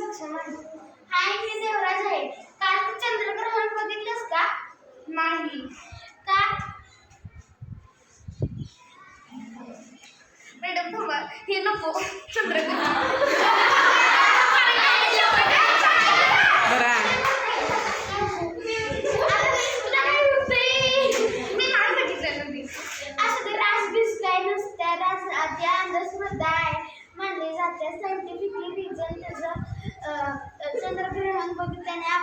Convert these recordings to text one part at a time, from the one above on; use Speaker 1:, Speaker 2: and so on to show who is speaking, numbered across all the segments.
Speaker 1: सक्षम आहे. हाय मी देवराज आहे. काल तू चंद्रग्रहण बघितलंस का? नाही. का? मॅडम थांबा. हे नको. चंद्रग्रहण.
Speaker 2: बरा
Speaker 1: त्या अंधश्रद्धा आहे. मानली जाते सायंटिफिकली रिझन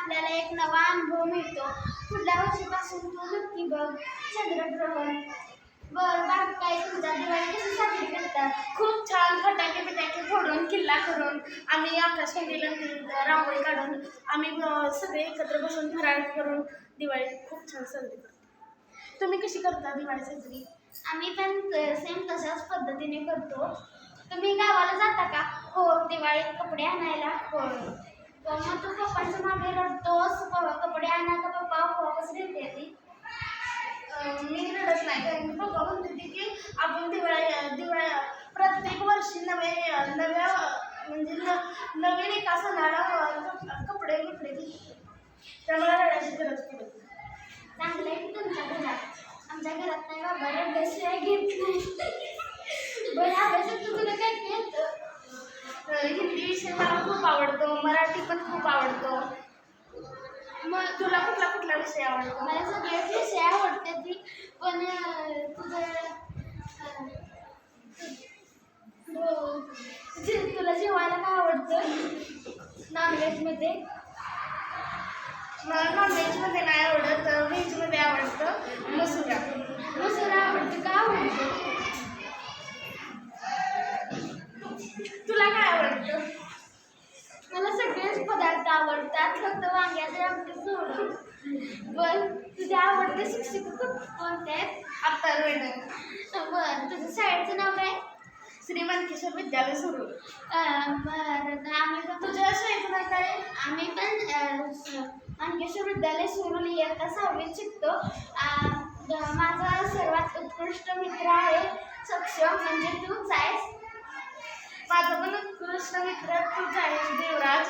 Speaker 1: आपल्याला एक नवा अनुभव मिळतो. पुढल्या वर्षीपासून तू नक्की बघ चंद्रग्रहण. बर बाकी तुमचा दिवाळी कशी साजरी करतात खूप छान फटाके बिटाके फोडून किल्ला करून आम्ही आकाशकंदीला रांगोळी काढून आम्ही सगळे एकत्र बसून फराळ करून दिवाळी खूप छान साजरी करतो. तुम्ही कशी करता दिवाळी साजरी? आम्ही पण सेम तशाच पद्धतीने करतो. तुम्ही गावाला जाता का? हो दिवाळीत कपडे आणायला. हो. मग तू पप्पांच्या मागे रडतोस प- कपडे आणा का पप्पा वापस देते ती. अं, मी रडत नाही कारण की पप्पा म्हणत होते की आपण दिवाळी दिवाळी प्रत्येक वर्षी नवे नव्या म्हणजे नवीन एका सणाला अं, कपडे बिपडे घेतो त्यामुळे रडायची गरज पडत नाही. चांगलं आहे की तुमच्या घरात? आमच्या घरात नाही बाबा रडायशिवाय घेत नाही. बरं अभ्यासात तुला काय काय येतं? मला खूप आवडतो. मराठी पण खूप आवडतो. मग तुला कुठला कुठला विषय आवडतो? मला सगळेच विषय आवडते ती पण तुझं तुला जेवायला काय आवडतं? नॉनव्हेजमध्ये मला नॉनव्हेजमध्ये नाही आवडत. व्हेजमध्ये आवडतं मसुरा आवडतं का आवडतं तुला काय आवडतं मला सगळेच पदार्थ आवडतात फक्त वांग्याचे आमटे सोडून. पण तुझे आवडते शिक्षक कोण- कोणते? आहेत मॅडम बरं तुझं शाळेचं नाव काय? श्रीमंतेश्वर विद्यालय सुरू. बरं आम्ही पण तुझ्या शाळेचं नाव काय? आम्ही पण अंकेश्वर विद्यालय सुरू. इयत्ता सहावीत शिकतो. माझा सर्वात उत्कृष्ट मित्र आहे सक्षम म्हणजे तूच आहेस. माझा पण उत्कृष्ट मित्र तूच आहेस देवराज.